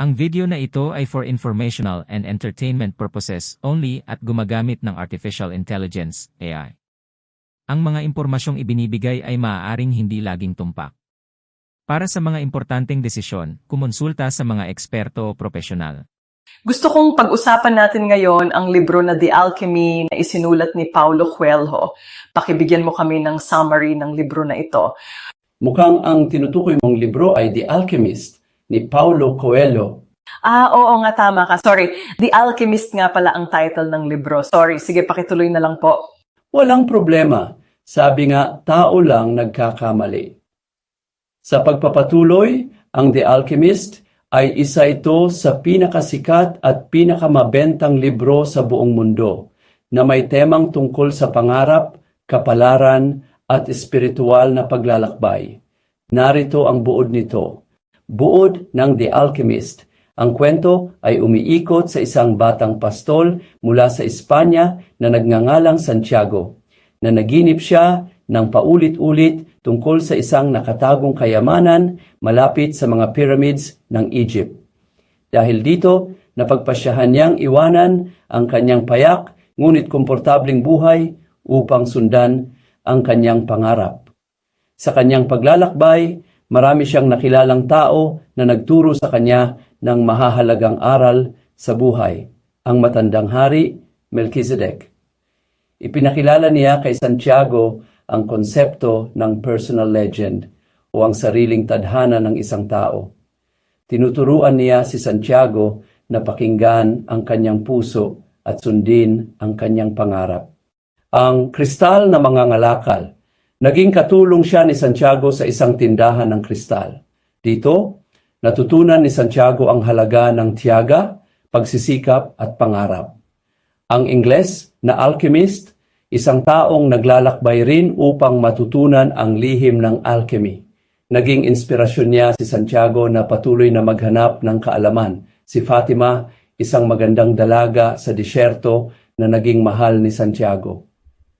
Ang video na ito ay for informational and entertainment purposes only at gumagamit ng Artificial Intelligence, AI. Ang mga impormasyong ibinibigay ay maaaring hindi laging tumpak. Para sa mga importanteng desisyon, kumonsulta sa mga eksperto o profesional. Gusto kong pag-usapan natin ngayon ang libro na The Alchemy na isinulat ni Paulo Coelho. Pakibigyan mo kami ng summary ng libro na ito. Mukhang ang tinutukoy mong libro ay The Alchemist ni Paulo Coelho. Ah, oo nga, tama ka. Sorry, The Alchemist nga pala ang title ng libro. Sorry, sige, pakituloy na lang po. Walang problema. Sabi nga, tao lang nagkakamali. Sa pagpapatuloy, ang The Alchemist ay isa ito sa pinakasikat at pinakamabentang libro sa buong mundo na may temang tungkol sa pangarap, kapalaran at espiritual na paglalakbay. Narito ang buod nito. Buod ng The Alchemist. Ang kwento ay umiikot sa isang batang pastol mula sa Espanya na nagngangalang Santiago na naginip siya ng paulit-ulit tungkol sa isang nakatagong kayamanan malapit sa mga pyramids ng Egypt. Dahil dito, napagpasyahan niyang iwanan ang kanyang payak ngunit komportabling buhay upang sundan ang kanyang pangarap. Sa kanyang paglalakbay, marami siyang nakilalang tao na nagturo sa kanya ng mahahalagang aral sa buhay, ang matandang hari Melchizedek. Ipinakilala niya kay Santiago ang konsepto ng personal legend o ang sariling tadhana ng isang tao. Tinuturuan niya si Santiago na pakinggan ang kanyang puso at sundin ang kanyang pangarap. Ang kristal na mga ngalakal, naging katulong siya ni Santiago sa isang tindahan ng kristal. Dito, natutunan ni Santiago ang halaga ng tiyaga, pagsisikap at pangarap. Ang Ingles na alchemist, isang taong naglalakbay rin upang matutunan ang lihim ng alchemy. Naging inspirasyon niya si Santiago na patuloy na maghanap ng kaalaman. Si Fatima, isang magandang dalaga sa disyerto na naging mahal ni Santiago.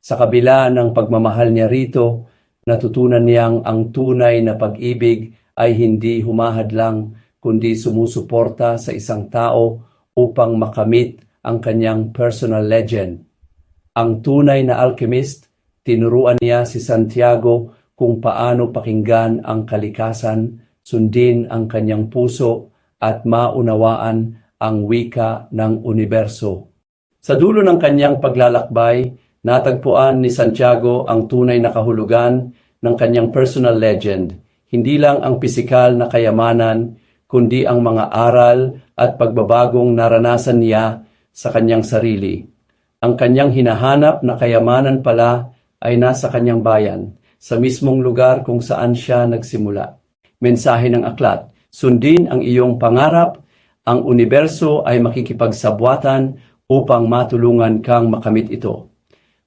Sa kabila ng pagmamahal niya rito, natutunan niyang ang tunay na pag-ibig ay hindi humahadlang kundi sumusuporta sa isang tao upang makamit ang kanyang personal legend. Ang tunay na alchemist, tinuruan niya si Santiago kung paano pakinggan ang kalikasan, sundin ang kanyang puso at maunawaan ang wika ng universo. Sa dulo ng kanyang paglalakbay, natagpuan ni Santiago ang tunay na kahulugan ng kanyang personal legend, hindi lang ang pisikal na kayamanan, kundi ang mga aral at pagbabagong naranasan niya sa kanyang sarili. Ang kanyang hinahanap na kayamanan pala ay nasa kanyang bayan, sa mismong lugar kung saan siya nagsimula. Mensahe ng aklat, sundin ang iyong pangarap, ang universo ay makikipagsabwatan upang matulungan kang makamit ito.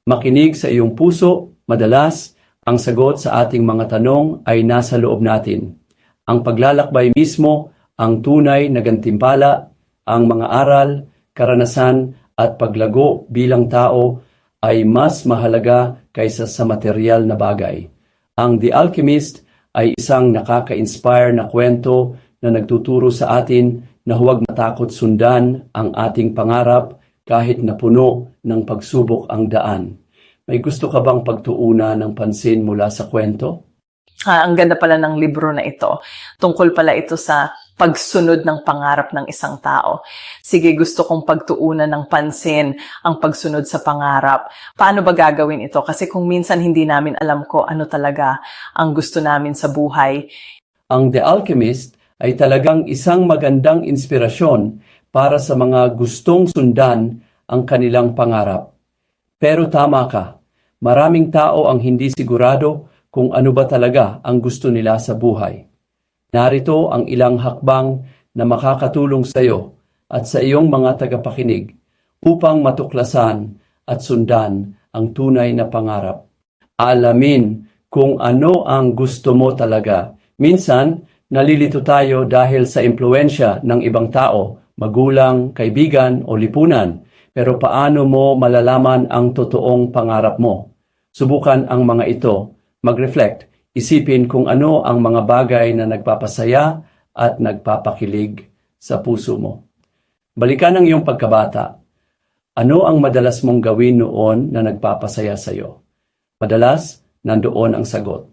Makinig sa iyong puso, madalas, ang sagot sa ating mga tanong ay nasa loob natin. Ang paglalakbay mismo, ang tunay na gantimpala, ang mga aral, karanasan at paglago bilang tao ay mas mahalaga kaysa sa material na bagay. Ang The Alchemist ay isang nakaka-inspire na kwento na nagtuturo sa atin na huwag matakot sundan ang ating pangarap kahit na puno ng pagsubok ang daan. May gusto ka bang pagtuuna ng pansin mula sa kwento? Ah, ang ganda pala ng libro na ito. Tungkol pala ito sa pagsunod ng pangarap ng isang tao. Sige, gusto kong pagtuunan ng pansin ang pagsunod sa pangarap. Paano ba gagawin ito? Kasi kung minsan hindi namin alam ko ano talaga ang gusto namin sa buhay, Ang The Alchemist ay talagang isang magandang inspirasyon para sa mga gustong sundan ang kanilang pangarap. Pero tama ka, maraming tao ang hindi sigurado kung ano ba talaga ang gusto nila sa buhay. Narito ang ilang hakbang na makakatulong sa iyo at sa iyong mga tagapakinig upang matuklasan at sundan ang tunay na pangarap. Alamin kung ano ang gusto mo talaga. Minsan, nalilito tayo dahil sa impluensya ng ibang tao, magulang, kaibigan o lipunan. Pero paano mo malalaman ang totoong pangarap mo? Subukan ang mga ito, mag-reflect, isipin kung ano ang mga bagay na nagpapasaya at nagpapakilig sa puso mo. Balikan ang iyong pagkabata. Ano ang madalas mong gawin noon na nagpapasaya sa iyo? Madalas, nandoon ang sagot.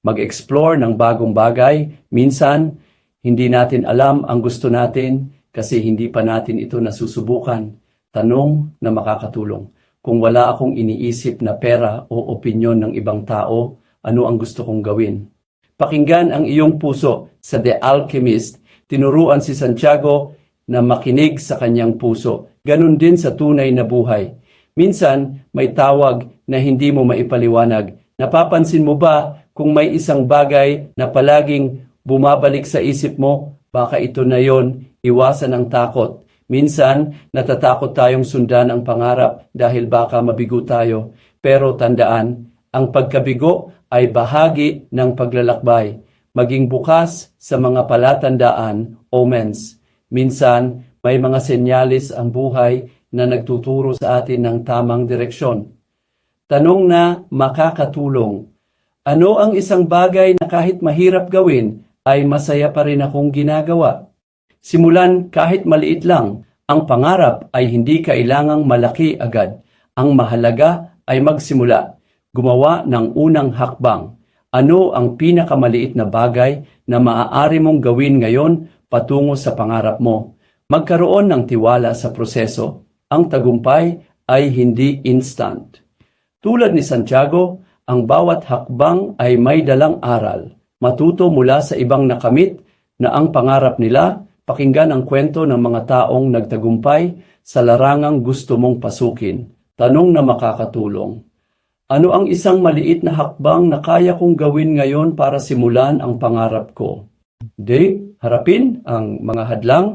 Mag-explore ng bagong bagay. Minsan, hindi natin alam ang gusto natin kasi hindi pa natin ito nasusubukan. Tanong na makakatulong. Kung wala akong iniisip na pera o opinyon ng ibang tao, ano ang gusto kong gawin? Pakinggan ang iyong puso sa The Alchemist. Tinuruan si Santiago na makinig sa kanyang puso. Ganon din sa tunay na buhay. Minsan, may tawag na hindi mo maipaliwanag. Napapansin mo ba kung may isang bagay na palaging bumabalik sa isip mo, baka ito na yon, iwasan ang takot. Minsan, natatakot tayong sundan ang pangarap dahil baka mabigo tayo. Pero tandaan, ang pagkabigo ay bahagi ng paglalakbay. Maging bukas sa mga palatandaan, omens. Minsan, may mga senyalis ang buhay na nagtuturo sa atin ng tamang direksyon. Tanong na makakatulong. Ano ang isang bagay na kahit mahirap gawin ay masaya pa rin akong ginagawa? Simulan kahit maliit lang. Ang pangarap ay hindi kailangang malaki agad. Ang mahalaga ay magsimula. Gumawa ng unang hakbang. Ano ang pinakamaliit na bagay na maaari mong gawin ngayon patungo sa pangarap mo? Magkaroon ng tiwala sa proseso. Ang tagumpay ay hindi instant. Tulad ni Santiago, ang bawat hakbang ay may dalang aral. Matuto mula sa ibang nakamit na ang pangarap nila, pakinggan ang kwento ng mga taong nagtagumpay sa larangang gusto mong pasukin. Tanong na makakatulong. Ano ang isang maliit na hakbang na kaya kong gawin ngayon para simulan ang pangarap ko? Di, harapin ang mga hadlang.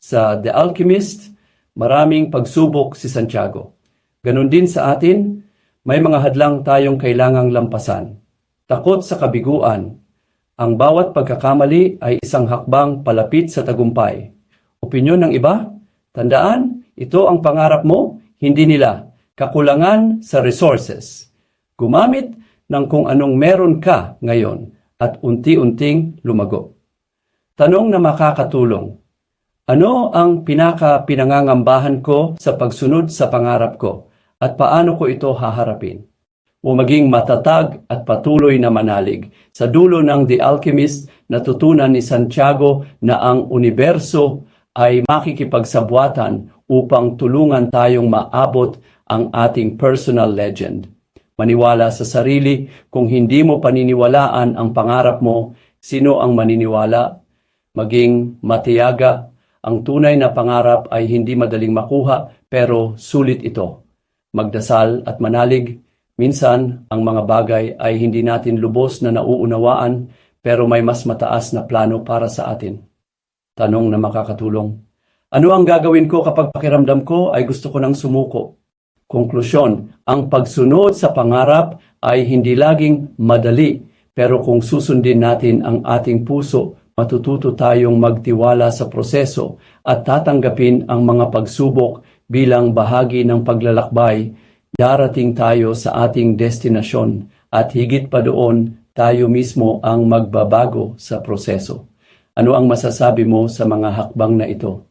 Sa The Alchemist, maraming pagsubok si Santiago. Ganon din sa atin, may mga hadlang tayong kailangang lampasan. Takot sa kabiguan. Ang bawat pagkakamali ay isang hakbang palapit sa tagumpay. Opinyon ng iba? Tandaan, ito ang pangarap mo, hindi nila. Kakulangan sa resources. Gumamit ng kung anong meron ka ngayon at unti-unting lumago. Tanong na makakatulong. Ano ang pinaka-pinangangambahan ko sa pagsunod sa pangarap ko at paano ko ito haharapin? O maging matatag at patuloy na manalig. Sa dulo ng The Alchemist, natutunan ni Santiago na ang universo ay makikipagsabwatan upang tulungan tayong maabot ang ating personal legend. Maniwala sa sarili, kung hindi mo paniniwalaan ang pangarap mo, sino ang maniniwala? Maging matiyaga, ang tunay na pangarap ay hindi madaling makuha pero sulit ito. Magdasal at manalig, minsan ang mga bagay ay hindi natin lubos na nauunawaan pero may mas mataas na plano para sa atin. Tanong na makakatulong. Ano ang gagawin ko kapag pakiramdam ko ay gusto ko ng sumuko? Konklusyon, ang pagsunod sa pangarap ay hindi laging madali pero kung susundin natin ang ating puso matututo tayong magtiwala sa proseso at tatanggapin ang mga pagsubok bilang bahagi ng paglalakbay, darating tayo sa ating destinasyon at higit pa doon, tayo mismo ang magbabago sa proseso. Ano ang masasabi mo sa mga hakbang na ito?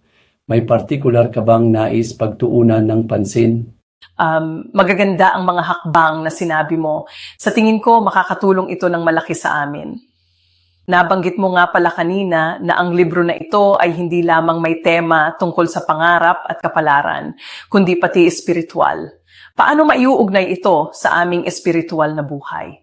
May partikular ka bang nais pagtuunan ng pansin? um, magaganda ang mga hakbang na sinabi mo. Sa tingin ko, makakatulong ito ng malaki sa amin. Nabanggit mo nga pala kanina na ang libro na ito ay hindi lamang may tema tungkol sa pangarap at kapalaran, kundi pati espiritual. Paano maiuugnay ito sa aming espiritual na buhay?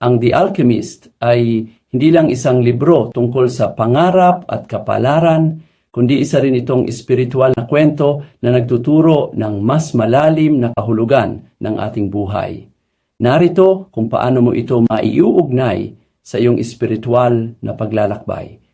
Ang The Alchemist ay hindi lang isang libro tungkol sa pangarap at kapalaran, kundi isa rin itong espiritual na kwento na nagtuturo ng mas malalim na kahulugan ng ating buhay. Narito kung paano mo ito maiuugnay sa iyong espiritual na paglalakbay.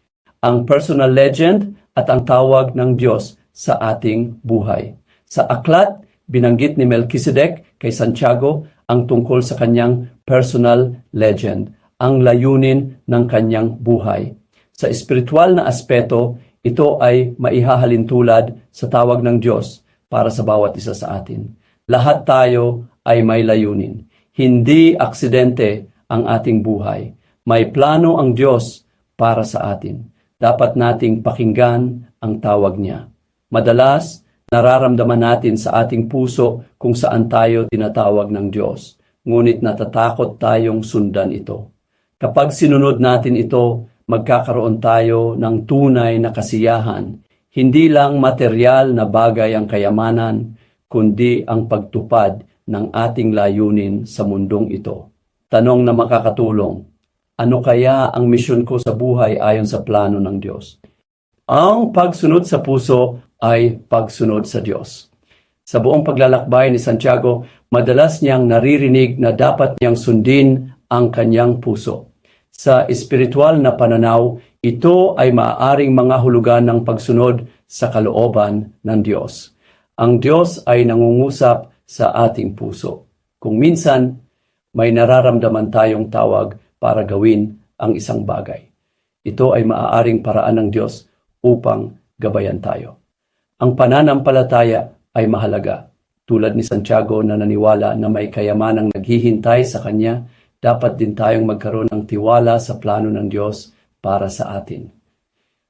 Ang personal legend at ang tawag ng Diyos sa ating buhay. Sa aklat, binanggit ni Melchizedek kay Santiago ang tungkol sa kanyang personal legend, ang layunin ng kanyang buhay. Sa espiritual na aspeto, ito ay maihahalin tulad sa tawag ng Diyos para sa bawat isa sa atin. Lahat tayo ay may layunin. Hindi aksidente ang ating buhay. May plano ang Diyos para sa atin. dapat nating pakinggan ang tawag niya. Madalas, nararamdaman natin sa ating puso kung saan tayo tinatawag ng Diyos, ngunit natatakot tayong sundan ito. Kapag sinunod natin ito, magkakaroon tayo ng tunay na kasiyahan. Hindi lang material na bagay ang kayamanan, kundi ang pagtupad ng ating layunin sa mundong ito. Tanong na makakatulong, ano kaya ang misyon ko sa buhay ayon sa plano ng Diyos? Ang pagsunod sa puso ay pagsunod sa Diyos. Sa buong paglalakbay ni Santiago, madalas niyang naririnig na dapat niyang sundin ang kanyang puso. Sa espiritual na pananaw, ito ay maaaring mga hulugan ng pagsunod sa kalooban ng Diyos. Ang Diyos ay nangungusap sa ating puso. Kung minsan, may nararamdaman tayong tawag para gawin ang isang bagay. Ito ay maaaring paraan ng Diyos upang gabayan tayo. Ang pananampalataya ay mahalaga. Tulad ni Santiago na naniwala na may kayamanang naghihintay sa Kanya, dapat din tayong magkaroon ng tiwala sa plano ng Diyos para sa atin.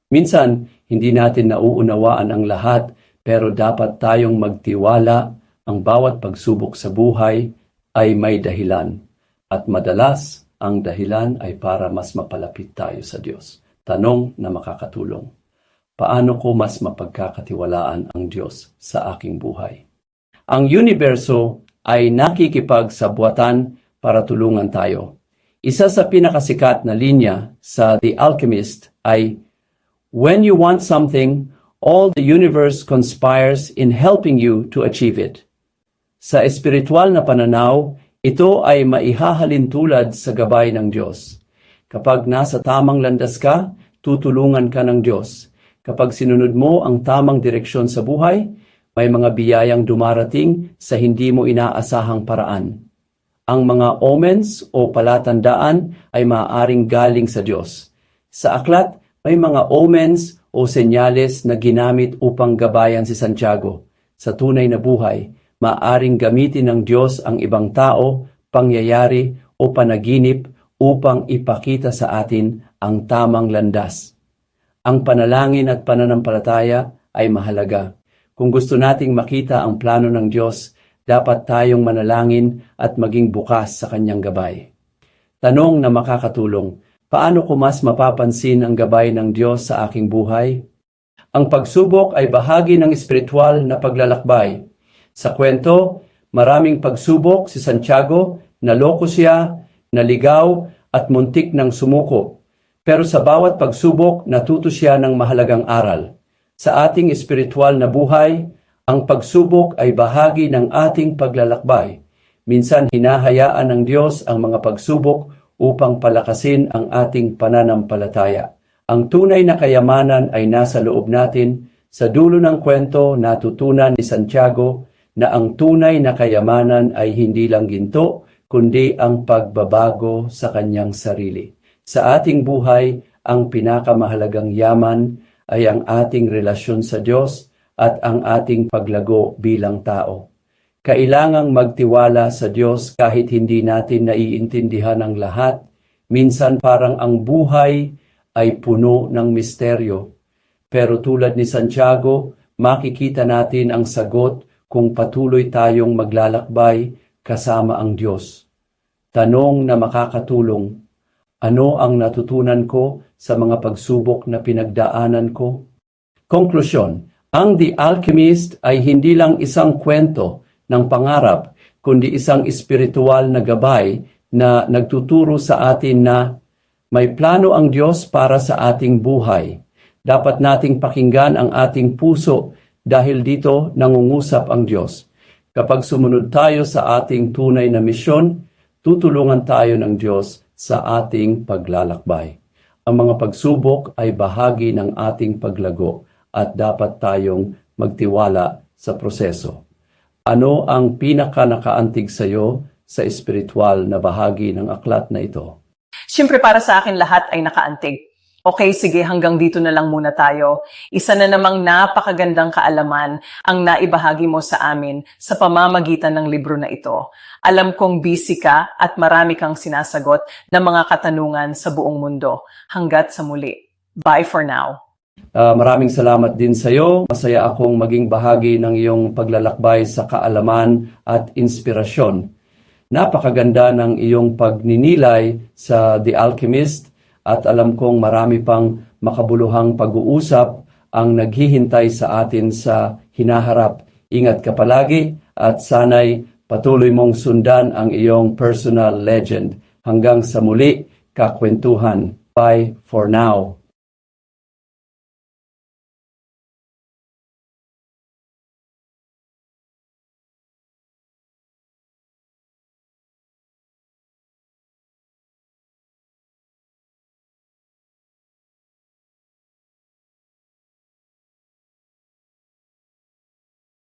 Minsan, hindi natin nauunawaan ang lahat, pero dapat tayong magtiwala ang bawat pagsubok sa buhay ay may dahilan. At madalas, ang dahilan ay para mas mapalapit tayo sa Diyos. Tanong na makakatulong. Paano ko mas mapagkakatiwalaan ang Diyos sa aking buhay? Ang universo ay nakikipagsabuatan para tulungan tayo. Isa sa pinakasikat na linya sa The Alchemist ay, When you want something, all the universe conspires in helping you to achieve it. Sa espiritual na pananaw, ito ay maihahalin tulad sa gabay ng Diyos. Kapag nasa tamang landas ka, tutulungan ka ng Diyos. Kapag sinunod mo ang tamang direksyon sa buhay, may mga biyayang dumarating sa hindi mo inaasahang paraan. Ang mga omens o palatandaan ay maaaring galing sa Diyos. Sa aklat, may mga omens o senyales na ginamit upang gabayan si Santiago. Sa tunay na buhay, maaaring gamitin ng Diyos ang ibang tao, pangyayari o panaginip upang ipakita sa atin ang tamang landas. Ang panalangin at pananampalataya ay mahalaga. Kung gusto nating makita ang plano ng Diyos, dapat tayong manalangin at maging bukas sa kanyang gabay. Tanong na makakatulong, paano ko mas mapapansin ang gabay ng Diyos sa aking buhay? Ang pagsubok ay bahagi ng espiritual na paglalakbay. Sa kwento, maraming pagsubok si Santiago, naloko siya, naligaw at muntik ng sumuko. Pero sa bawat pagsubok, natuto siya ng mahalagang aral. Sa ating espiritual na buhay, ang pagsubok ay bahagi ng ating paglalakbay. Minsan hinahayaan ng Diyos ang mga pagsubok upang palakasin ang ating pananampalataya. Ang tunay na kayamanan ay nasa loob natin. Sa dulo ng kwento, natutunan ni Santiago na ang tunay na kayamanan ay hindi lang ginto, kundi ang pagbabago sa kanyang sarili. Sa ating buhay, ang pinakamahalagang yaman ay ang ating relasyon sa Diyos at ang ating paglago bilang tao. Kailangang magtiwala sa Diyos kahit hindi natin naiintindihan ang lahat. Minsan parang ang buhay ay puno ng misteryo. Pero tulad ni Santiago, makikita natin ang sagot kung patuloy tayong maglalakbay kasama ang Diyos. Tanong na makakatulong, ano ang natutunan ko sa mga pagsubok na pinagdaanan ko? Konklusyon, ang The Alchemist ay hindi lang isang kwento ng pangarap, kundi isang espiritual na gabay na nagtuturo sa atin na may plano ang Diyos para sa ating buhay. Dapat nating pakinggan ang ating puso dahil dito nangungusap ang Diyos. Kapag sumunod tayo sa ating tunay na misyon, tutulungan tayo ng Diyos sa ating paglalakbay. Ang mga pagsubok ay bahagi ng ating paglago at dapat tayong magtiwala sa proseso. Ano ang pinaka nakaantig sa iyo sa espiritual na bahagi ng aklat na ito? Siyempre para sa akin lahat ay nakaantig. Okay, sige, hanggang dito na lang muna tayo. Isa na namang napakagandang kaalaman ang naibahagi mo sa amin sa pamamagitan ng libro na ito. Alam kong busy ka at marami kang sinasagot ng mga katanungan sa buong mundo. Hanggat sa muli. Bye for now. Ah, maraming salamat din sa iyo. Masaya akong maging bahagi ng iyong paglalakbay sa kaalaman at inspirasyon. Napakaganda ng iyong pagninilay sa The Alchemist at alam kong marami pang makabuluhang pag-uusap ang naghihintay sa atin sa hinaharap. Ingat ka palagi at sana'y patuloy mong sundan ang iyong personal legend. Hanggang sa muli, kakwentuhan. Bye for now.